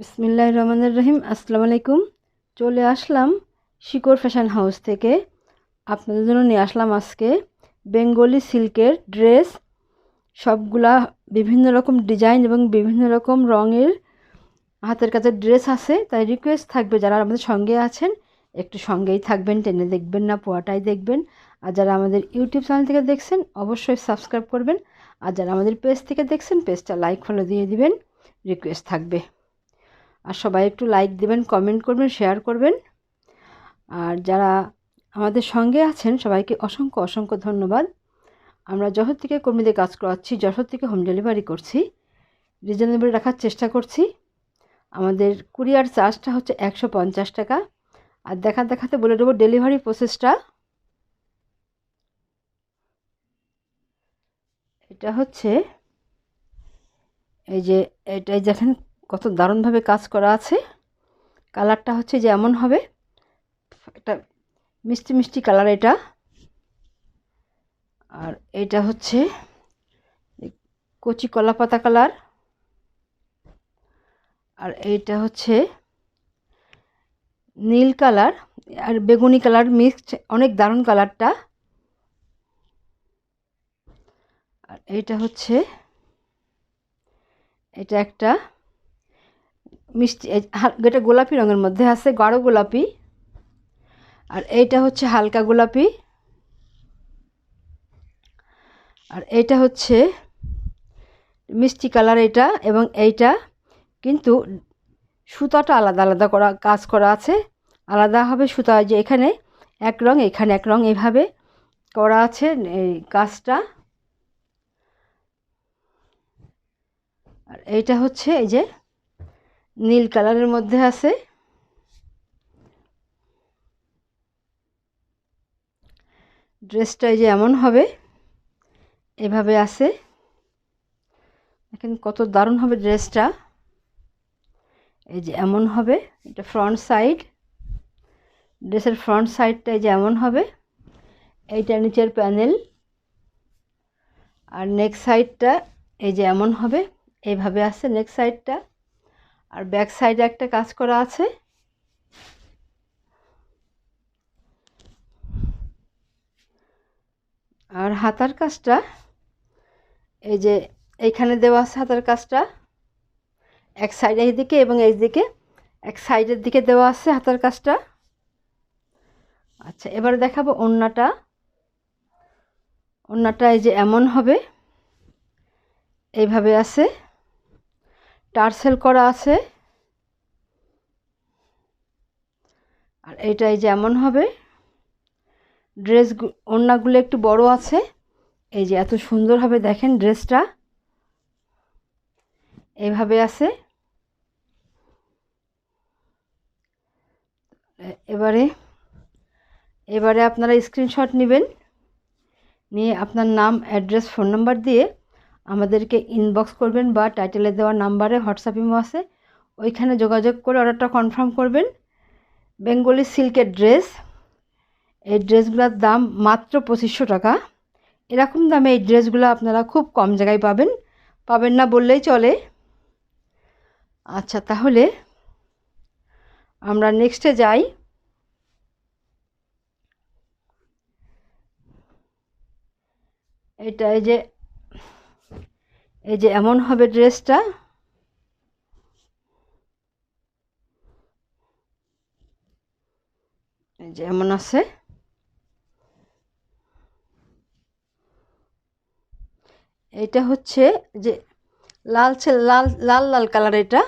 বিসমিল্লাহ রহমানুর রহিম। আসসালামু আলাইকুম। চলে আসলাম শিকড় ফ্যাশন হাউস থেকে। আপনাদের জন্য নিয়ে আসলাম আজকে বেঙ্গলি সিল্কের ড্রেস। সবগুলা বিভিন্ন রকম ডিজাইন এবং বিভিন্ন রকম রঙের হাতের কাছে ড্রেস আছে। তাই রিকোয়েস্ট থাকবে যারা আমাদের সঙ্গে আছেন, একটু সঙ্গেই থাকবেন, টেনে দেখবেন না, পোয়াটাই দেখবেন। আর যারা আমাদের ইউটিউব চ্যানেল থেকে দেখছেন, অবশ্যই সাবস্ক্রাইব করবেন। আর যারা আমাদের পেজ থেকে দেখছেন পেজটা লাইক ফলো দিয়ে দিবেন। রিকোয়েস্ট থাকবে। আর সবাই একটু লাইক দেবেন কমেন্ট করবেন শেয়ার করবেন। আর যারা আমাদের সঙ্গে আছেন, সবাইকে অসংখ্য অসংখ্য ধন্যবাদ। আমরা যশোর থেকে কর্মীদের কাজ করাচ্ছি, যশোর থেকে হোম ডেলিভারি করছি। রিজনেবল রাখার চেষ্টা করছি। আমাদের কুরিয়ার চার্জটা হচ্ছে একশো পঞ্চাশ টাকা। আর দেখা দেখাতে বলে দেবো ডেলিভারি প্রসেসটা এটা হচ্ছে, এই যে এটাই দেখেন কত দারুণভাবে কাজ করা আছে। কালারটা হচ্ছে যে এমন হবে। একটা মিষ্টি মিষ্টি কালার এটা। আর এটা হচ্ছে কচি কলা পাতা কালার। আর এইটা হচ্ছে নীল কালার আর বেগুনি কালার মিক্সড, অনেক দারুণ কালারটা। আর এইটা হচ্ছে, এটা একটা মিষ্টি এটা গোলাপি রঙের মধ্যে আছে, গাঢ় গোলাপি। আর এইটা হচ্ছে হালকা গোলাপি। আর এইটা হচ্ছে মিষ্টি কালার এটা এবং এইটা। কিন্তু সুতাটা আলাদা আলাদা করা, কাজ করা আছে। আলাদা হবে সুতা যে এখানে এক রং, এখানে এক রং, এভাবে করা আছে এই কাজটা। আর এইটা হচ্ছে এই যে নীল কালারের মধ্যে আছে। ড্রেসটা যে এমন হবে, এভাবে আছে। দেখেন কত দারুণ হবে ড্রেসটা। এই যে এমন হবে, এটা ফ্রন্ট সাইড। ড্রেসের ফ্রন্ট সাইডটা এই যে এমন হবে, এইটা নিচের প্যানেল। আর নেক সাইডটা এই যে এমন হবে এইভাবে আছে নেক সাইডটা। আর ব্যাক সাইডে একটা কাজ করা আছে। আর হাতার কাজটা, এই যে এইখানে দেওয়া আছে হাতার কাজটা, এক সাইডে এই দিকে এবং এই দিকে এক সাইডের দিকে দেওয়া আছে হাতার কাজটা। আচ্ছা এবার দেখাবো ওড়নাটা। ওড়নাটা এই যে এমন হবে, এইভাবে আছে। টার্সেল করা আছে। আর এইটাই যেমন হবে। ড্রেস ওড়নাগুলো একটু বড় আছে। এই যে এত সুন্দর হবে, দেখেন ড্রেসটা। এভাবে আছে। এবারে এবারে আপনারা স্ক্রিনশট নেবেন। নিয়ে আপনার নাম, অ্যাড্রেস, ফোন নাম্বার দিয়ে আমাদেরকে ইনবক্স করবেন বা টাইটেলে দেওয়া নাম্বারে হোয়াটসঅ্যাপ ইমো আছে, ওইখানে যোগাযোগ করে অর্ডারটা কনফার্ম করবেন। বেঙ্গলি সিল্কের ড্রেস এই ড্রেসগুলোর দাম মাত্র পঁচিশশো টাকা। এরকম দামে এই ড্রেসগুলো আপনারা খুব কম জায়গায় পাবেন। পাবেন না বললেই চলে। আচ্ছা তাহলে আমরা নেক্সটে যাই। এটা এই যে এই যে এমন হবে ড্রেসটা। এই যে এমন আছে। এটা হচ্ছে যে লাল লাল লাল লাল কালার এটা।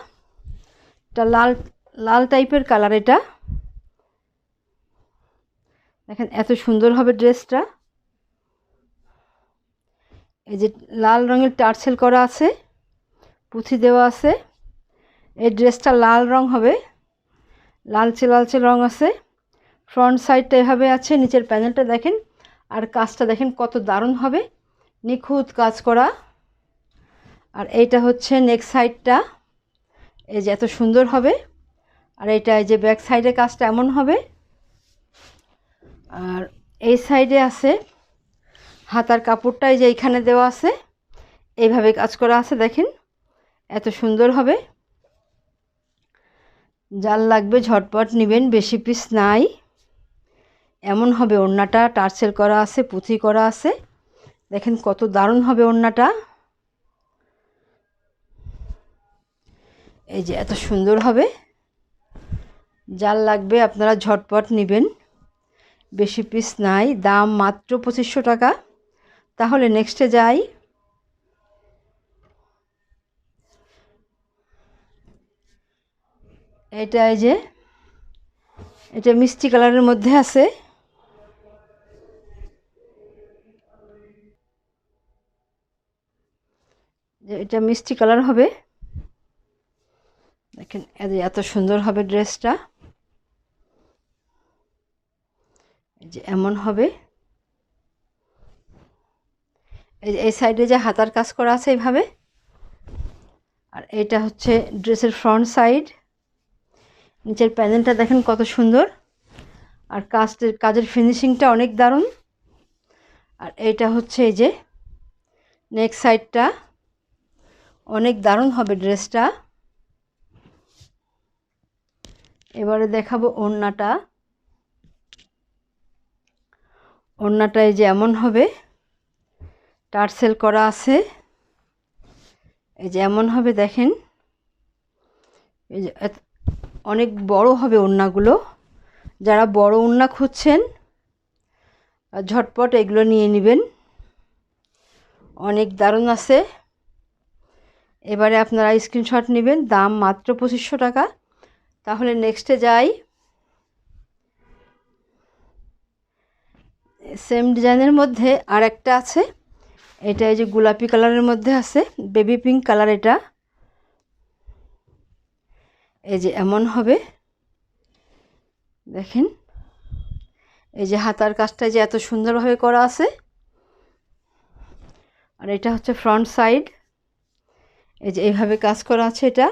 এটা লাল লাল টাইপের কালার এটা। দেখেন, এত সুন্দর হবে ড্রেসটা। এই যে লাল রঙের টার্সেল করা আছে, পুঁথি দেওয়া আছে, এই ড্রেসটা লাল রং হবে, লালচে লালচে রং আছে, ফ্রন্ট সাইডটা এভাবে আছে, নিচের প্যানেলটা দেখেন, আর কাজটা দেখেন কত দারুণ হবে, নিখুঁত কাজ করা, আর এইটা হচ্ছে নেক সাইডটা, এই যে এত সুন্দর হবে, আর এইটা এই যে ব্যাক সাইডে কাজটা এমন হবে, আর এই সাইডে আছে হাতার কাপড়টাই যে এইখানে দেওয়া আছে, এইভাবে কাজ করা আছে দেখেন, এত সুন্দর হবে। জাল লাগবে ঝটপট নেবেন, বেশি পিস নাই। এমন হবে ওড়নাটা, টার্সেল করা আছে, পুঁথি করা আছে। দেখেন কত দারুণ হবে ওড়নাটা। এই যে এত সুন্দর হবে। জাল লাগবে, আপনারা ঝটপট নেবেন। বেশি পিস নাই, দাম মাত্র পঁচিশশো টাকা। তাহলে নেক্সটে যাই। এটা এই যে, এটা মিষ্টি কালারের মধ্যে আছে। এটা মিষ্টি কালার হবে। দেখেন এত সুন্দর হবে ড্রেসটা। যে এমন হবে। এই এই সাইডে যে হাতার কাজ করা আছে এইভাবে। আর এটা হচ্ছে ড্রেসের ফ্রন্ট সাইড। নিচের প্যানেলটা দেখেন কত সুন্দর। আর কাজের কাজের ফিনিশিংটা অনেক দারুণ। আর এইটা হচ্ছে এই যে নেক সাইডটা। অনেক দারুণ হবে ড্রেসটা। এবারে দেখাবো ওড়নাটা। ওড়নাটা এই যে এমন হবে। টার্সেল করা আছে। এই যে এমন হবে, দেখেন। এই যে অনেক বড় হবে ওড়নাগুলো। যারা বড় ওড়না খুঁজছেন, ঝটপট এগুলো নিয়ে নেবেন। অনেক দারুণ আছে। এবারে আপনারা স্ক্রিনশট নেবেন, দাম মাত্র পঁচিশশো টাকা। তাহলে নেক্সটে যাই। সেম ডিজাইনের মধ্যে আর একটা আছে। এটা এই যে গোলাপি কালারের মধ্যে আছে, বেবি পিঙ্ক কালার এটা। এই যে এমন হবে। দেখেন, এই যে হাতার কাজটা যে এত সুন্দরভাবে করা আছে। আর এটা হচ্ছে ফ্রন্ট সাইড। এই যে এইভাবে কাজ করা আছে এটা।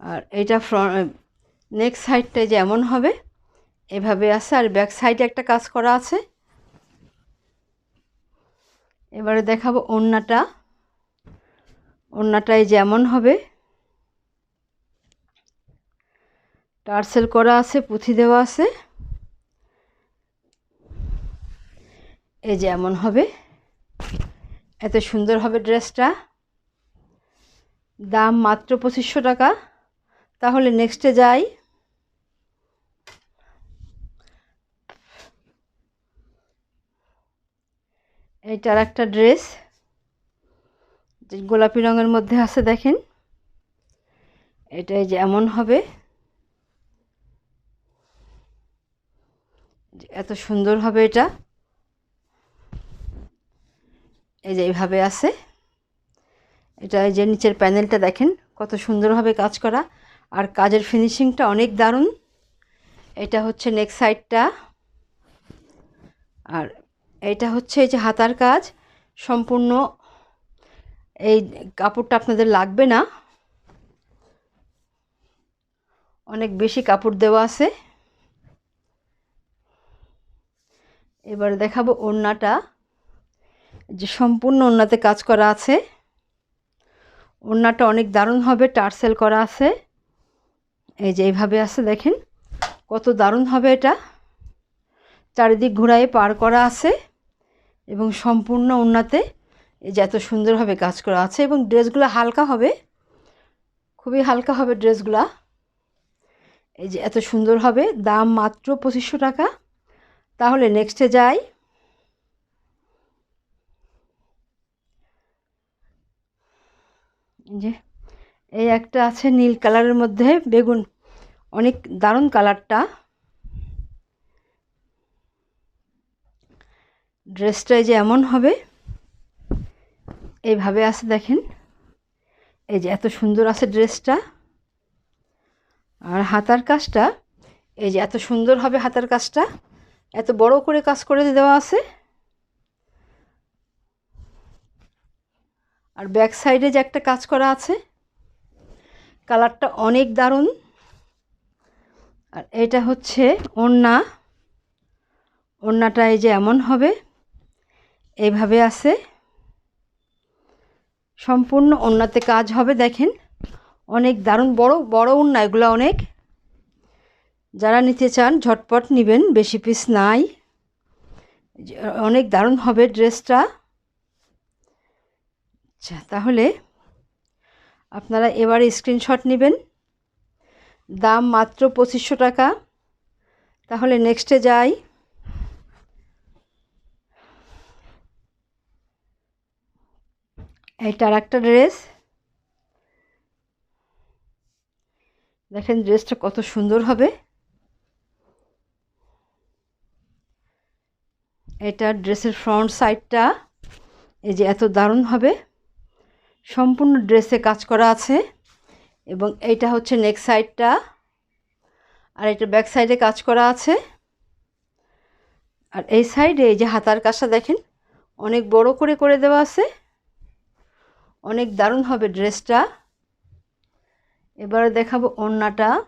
আর এটা ফ্রন্ট নেক্সট সাইডটা যে এমন হবে। এভাবে আছে, আর ব্যাক সাইডে একটা কাজ করা আছে। এবারে দেখাবো ওড়নাটা। ওড়নাটাই যেমন হবে। টার্সেল করা আছে, পুঁথি দেওয়া আছে। এই যে এমন হবে। এত সুন্দর হবে ড্রেসটা। দাম মাত্র পঁচিশশো টাকা। তাহলে নেক্সটে যাই। এইটার একটা ড্রেস গোলাপি রঙের মধ্যে আছে দেখেন। এটাই যে এমন হবে। এত সুন্দর হবে এটা। এই যে এইভাবে আছে। এটা এই যে নিচের প্যানেলটা দেখেন, কত সুন্দরভাবে কাজ করা। আর কাজের ফিনিশিংটা অনেক দারুণ। এটা হচ্ছে নেক সাইডটা। আর এইটা হচ্ছে এই যে হাতার কাজ। সম্পূর্ণ এই কাপড়টা আপনাদের লাগবে না। অনেক বেশি কাপড় দেওয়া আছে। এবার দেখাবো ওড়নাটা। যে সম্পূর্ণ ওড়নাতে কাজ করা আছে। ওড়নাটা অনেক দারুণ হবে, টার্সেল করা আছে। এই যে এইভাবে আছে, দেখেন। কত দারুণ হবে এটা। চারিদিক ঘোরায় পার করা আছে। এবং সম্পূর্ণ ওড়নাতে এই যে এত সুন্দরভাবে কাজ করা আছে এবং ড্রেসগুলো হালকা হবে, খুবই হালকা হবে ড্রেসগুলা। এই যে এত সুন্দর হবে, দাম মাত্র পঁচিশশো টাকা। তাহলে নেক্সটে যাই। যে, এই একটা আছে নীল কালারের মধ্যে, বেগুন। অনেক দারুণ কালারটা। ড্রেসটা যে এমন হবে, এইভাবে আছে দেখেন। এই যে এত সুন্দর আছে ড্রেসটা। আর হাতার কাজটা, এই যে এত সুন্দর হবে হাতার কাজটা। এত বড় করে কাজ করে দেওয়া আছে। আর ব্যাক সাইডে যে একটা কাজ করা আছে, কালারটা অনেক দারুণ। আর এটা হচ্ছে ওড়না। ওড়নাটা এই যে এমন হবে। এইভাবে আছে। সম্পূর্ণ ওড়নাতে কাজ হবে, দেখেন। অনেক দারুণ, বড় বড় উন্না এগুলো অনেক। যারা নিতে চান, ঝটপট নেবেন, বেশি পিস নাই। অনেক দারুণ হবে ড্রেসটা। আচ্ছা তাহলে আপনারা এবার স্ক্রিনশট নেবেন। দাম মাত্র পঁচিশশো টাকা। তাহলে নেক্সটে যাই। এইটার একটা ড্রেস দেখেন ড্রেসটা কত সুন্দর হবে। এটা ড্রেসের ফ্রন্ট সাইডটা এই যে এত দারুণ হবে। সম্পূর্ণ ড্রেসে কাজ করা আছে। এবং এইটা হচ্ছে নেক সাইডটা আর এটা ব্যাক সাইডে কাজ করা আছে। আর এই সাইডে এই যে হাতার কাজটা দেখেন, অনেক বড় করে করে দেওয়া আছে। অনেক দারুণ হবে ড্রেসটা। এবারে দেখাবো ওড়নাটা।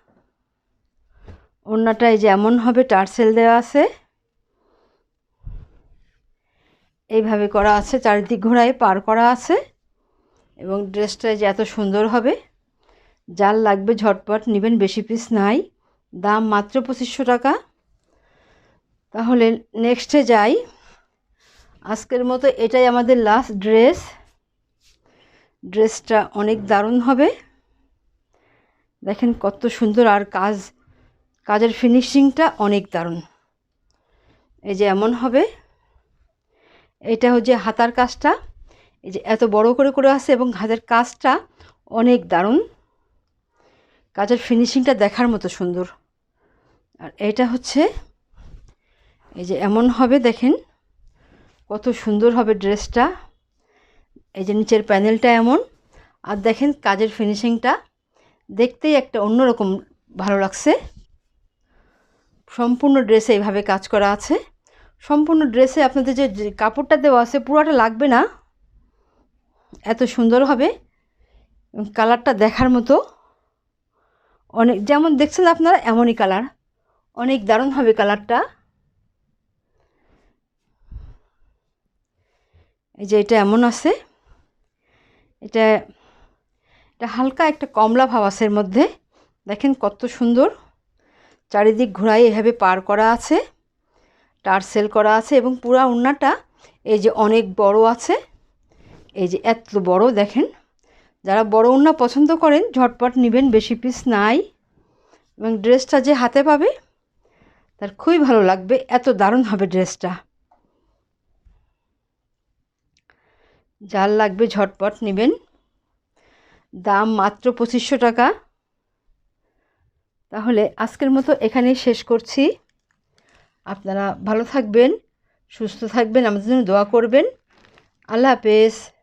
ওড়নাটা এই যে এমন হবে, টার্সেল দেওয়া আছে। এইভাবে করা আছে, চারিদিক ঘোড়ায় পার করা আছে এবং ড্রেসটা যে এত সুন্দর হবে। যার লাগবে ঝটপট নেবেন, বেশি পিস নাই। দাম মাত্র পঁচিশশো টাকা। তাহলে নেক্সটে যাই। আজকের মতো এটাই আমাদের লাস্ট ড্রেস ড্রেসটা অনেক দারুণ হবে। দেখেন কত সুন্দর আর কাজ, কাজের ফিনিশিংটা অনেক দারুণ। এই যে এমন হবে। এটা হচ্ছে হাতার কাজটা। এই যে এত বড় করে করে আছে এবং হাতের কাজটা অনেক দারুণ। কাজের ফিনিশিংটা দেখার মতো সুন্দর। আর এটা হচ্ছে, এই যে এমন হবে দেখেন, কত সুন্দর হবে ড্রেসটা। এই যে নিচের প্যানেলটা এমন, আর দেখেন কাজের ফিনিশিংটা দেখতেই একটা অন্যরকম ভালো লাগছে। সম্পূর্ণ ড্রেসে এইভাবে কাজ করা আছে। সম্পূর্ণ ড্রেসে আপনাদের যে কাপড়টা দেওয়া আছে, পুরোটা লাগবে না। এত সুন্দর হবে। কালারটা দেখার মতো। অনেক, যেমন দেখছেন আপনারা, এমনই কালার। অনেক দারুণ হবে কালারটা। এই যে এটা এমন আছে। এটা এটা হালকা একটা কমলা ভাব আছে এর মধ্যে। দেখেন কত সুন্দর। চারিদিক ঘোরাই এভাবে পার করা আছে টার্সেল করা আছে এবং পুরা উন্নাটা এই যে অনেক বড় আছে, এই যে এত বড় দেখেন। যারা বড় উন্না পছন্দ করেন, ঝটপট নেবেন, বেশি পিস নাই। এবং ড্রেসটা যে হাতে পাবে, তার খুবই ভালো লাগবে। এত দারুণ হবে ড্রেসটা। যার লাগবে ঝটপট নেবেন। দাম মাত্র পঁচিশশো টাকা। তাহলে আজকের মতো এখানেই শেষ করছি। আপনারা ভালো থাকবেন, সুস্থ থাকবেন, আমাদের জন্য দোয়া করবেন। আল্লাহ হাফেজ।